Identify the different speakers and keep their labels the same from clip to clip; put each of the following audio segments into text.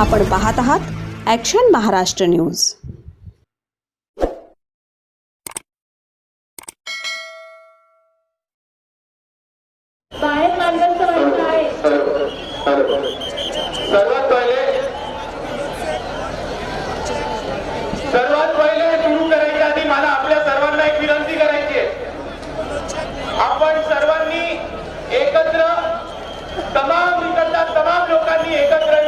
Speaker 1: आपण पाहत आहात ॲक्शन महाराष्ट्र न्यूज
Speaker 2: बाहेर मार्गस्थ व्हायचं आहे.
Speaker 3: सर्वात पहिले सर्वात पहिले सुरू करायच्या आधी मला आपल्या सर्वांना एक विनंती करायची आहे. आपण सर्वांनी एकत्र तमाम इकडच्या तमाम लोकांनी एकत्र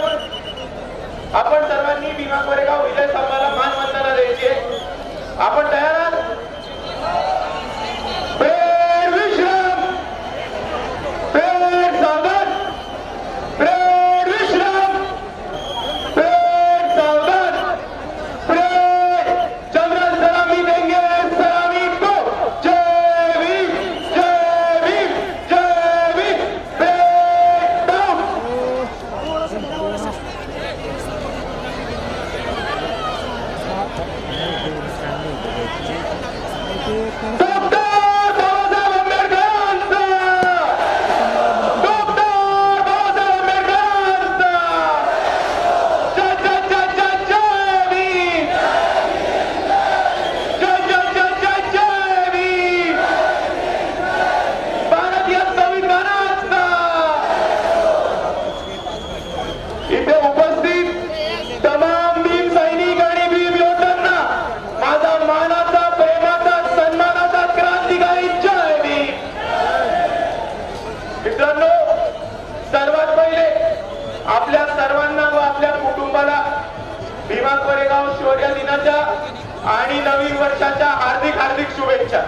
Speaker 3: नवीन वर्षाच्या हार्दिक हार्दिक शुभेच्छा.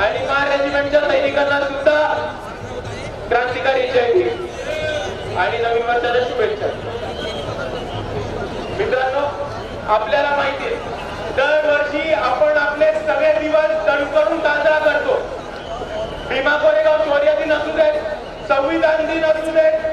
Speaker 3: आणि कार रेजिमेंटच्या सैनिकांना सुद्धा क्रांतिकारी जयंती आणि नवीन वर्षाच्या शुभेच्छा. मित्रांनो आपल्याला माहिती दरवर्षी आपण आपले सगळे दिवस करून साजरा करतो. भीमा कोरेगाव शौर्य दिन असू दे संविधान दिन असू दे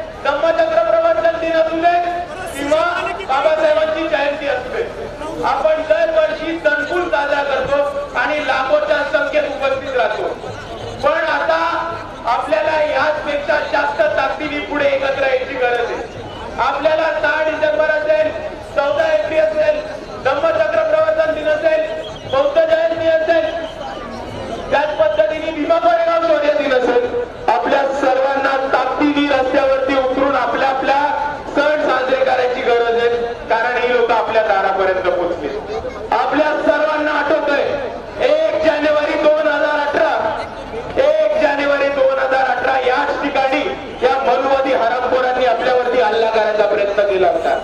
Speaker 3: करायचा प्रयत्न केला होता.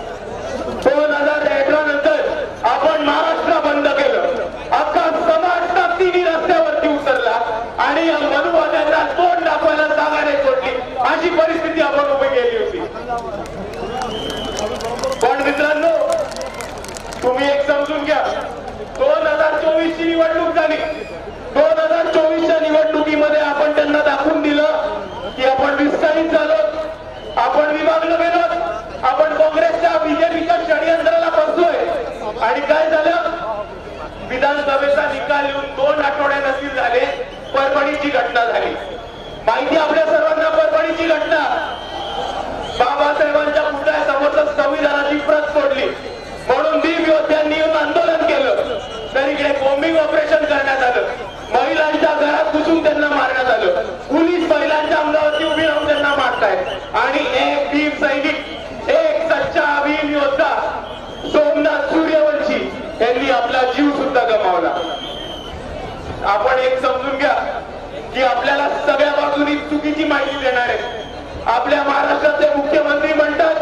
Speaker 3: दोन हजार अठरा नंतर आपण महाराष्ट्र बंद केलं. अख्खा समाज तिन्ही रस्त्यावरती उतरला आणि मनुवाद्यांना तोंड दाखवायला जागा नाही सोडली अशी परिस्थिती आपण उभी केली होती पण मित्रांनो तुम्ही एक समजून घ्या दोन हजार चोवीस ची निवडणूक झाली दोन हजार चोवीसच्या निवडणुकीमध्ये आपण त्यांना दाखवून दिलं की आपण विस्तारित झालो आपण विभागलं गेलो आपण काँग्रेसच्या बीजेपीच्या षडयंत्राला बसलोय आणि काय झालं? विधानसभेचा निकाल येऊन दोन आठवडे नसतील झाले परभणीची घटना झाली. माहिती आपल्या सर्वांना परभणीची घटना? बाबासाहेबांच्या पुतळ्यासमोर संविधानाची प्रत सोडली म्हणून दीप योद्ध्यांनी येऊन आंदोलन केलं. तर इकडे बॉम्बिंग ऑपरेशन करण्यात आलं. महिलांच्या घरात घुसून त्यांना मारण्यात आलं. पोलीस महिलांच्या अंगावरती उभी राहून त्यांना मारतायत. आणि एक भीम सैनिक आपला जीव सुद्धा गमावला. आपण एक समजून घ्या की आपल्याला सगळ्या बाजूनी चुकीची माहिती देणार आहे आपल्या महाराष्ट्राचे मुख्यमंत्री म्हणतात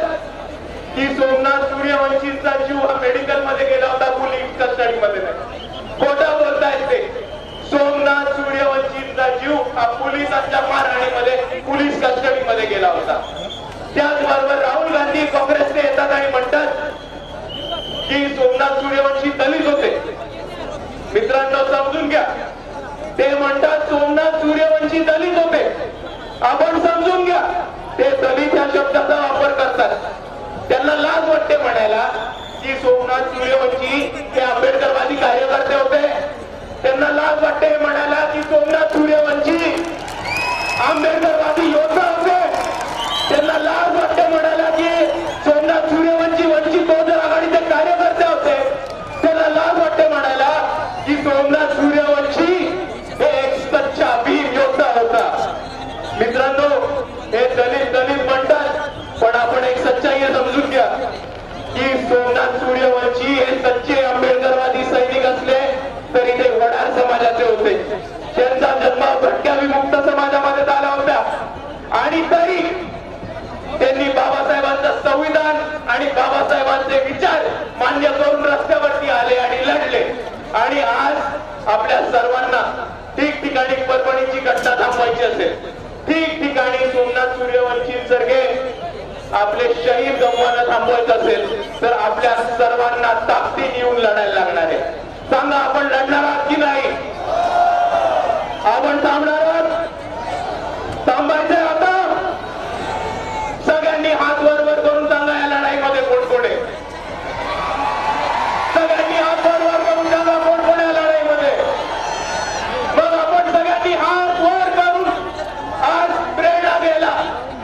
Speaker 3: की सोमनाथ सूर्यवंशींचा जीव हा मेडिकलमध्ये गेला होता पोलीस कस्टडी मध्ये नाही. खोटा बोलतायत ते. सोमनाथ सूर्यवंशींचा जीव हा पोलिसांच्या मारहाणीमध्ये पोलीस कस्टडी मध्ये गेला होता. त्याचबरोबर राहुल गांधी काँग्रेसने येतात आणि म्हणतात की सोमनाथ सूर्यवंशी दलित होते मित्रांनो समजून घ्या ते म्हणतात सोमनाथ सूर्यवंशी दलित होते. आपण समजून घ्या. ते दलित या शब्दाचा वापर समजून घ्या सोमनाथ सूर्यवंशी हे सच्चे आंबेडकरवादी सैनिक असले तरी ते वडार समाजाचे होते त्यांचा जन्म भटक्या विमुक्त समाजामध्ये झाला होता आणि तरी त्यांनी बाबासाहेबांचं संविधान आणि बाबासाहेबांचे विचार मान्य करून रस्त्यावरती आले आणि लढले आणि आज आपल्या सर्वांना ठिकठिकाणी परभणीची घटना थांबवायची असेल ठिकठिकाणी सोमनाथ सूर्यवंशी सारखे आपले शहीद गमवायला थांबवायचं असेल तर आपल्या सर्वांना ताकदीने येऊन लढायला लागणार आहे सांगा आपण लढणार आहात की नाही आपण थांबणार आहात थांबायचंय आता सगळ्यांनी हात वर वर करून सांगा या लढाईमध्ये कोण कोण आहे सगळ्यांनी हात वर वर करून सांगा कोण कोण आहे या लढाईमध्ये मग आपण सगळ्यांनी हात वर करून आज प्रेरणा द्यायला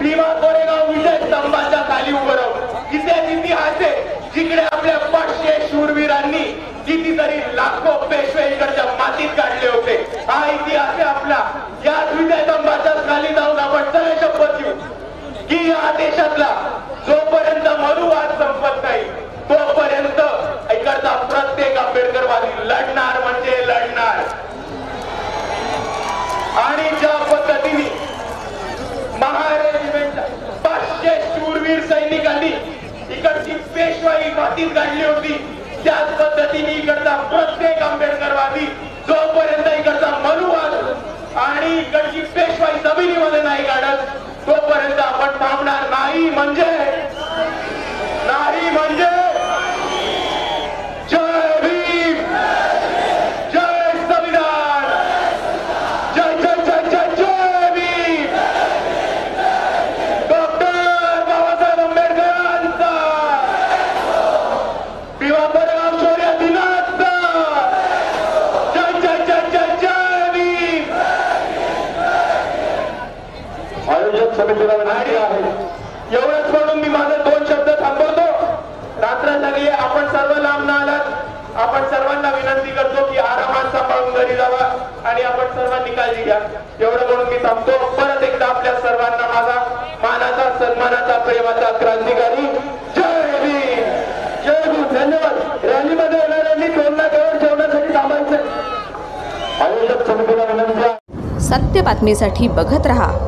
Speaker 3: भीमा कोरेगाव विजय स्तंभाच्या खाली उभं राहू इतिहास इतिहास तिकडे आपल्या पाचशे शूरवीरांनी कितीतरी लाखो पेशवे इकडच्या मातीत काढले होते. हा इतिहास आहे आपला याच विजय स्तंभाच्या खाली जाऊन आपण सगळे शपथ घेऊ की या देशातला जोपर्यंत मनुवाद संपत नाही तोपर्यंत इकडचा प्रत्येक आंबेडकरवादी लढणार म्हणजे लढणार आणि ज्या पद्धतीने महारेजिमेंटच्या पाचशे शूरवीर सैनिकांनी इकडची पेशवाई मातीत काढली होती. त्याच पद्धतीने इकडचा प्रत्येक आंबेडकरवादी जोपर्यंत इकडचा मनुवाद आणि इकडची पेशवाई जमिनीमध्ये नाही काढत तोपर्यंत आपण थांबणार नाही. म्हणजे नाही म्हणजे जय भीम जय संविधान जय जय जय जय जय भीम डॉक्टर बाबासाहेब आंबेडकरांचा भीमा कोरेगाव शौर्य दिनाचा जय जय जय जय जय भीम आयोजक समितीला विनंती आहे एवढंच म्हणून मी माझे दोन शब्द थांबवतो. रात्र झाली आपण सर्व लांब न आलात. आपण सर्वांना विनंती करतो की आरामात सांभाळून घरी जावा आणि आपण सर्वांनी काळजी घ्या. एवढं म्हणून मी थांबतो. परत एकदा आपल्या सर्वांना माझा मानाचा सन्मानाचा प्रेमाचा क्रांतिकारी जय भीम! जय भीम! धन्यवाद. रॅलीमध्ये येणाऱ्यांनी दोन लाखावर जेवणासाठी थांबायचं आयोजक समितीला विनंती
Speaker 1: सत्य बातमीसाठी बघत रहा.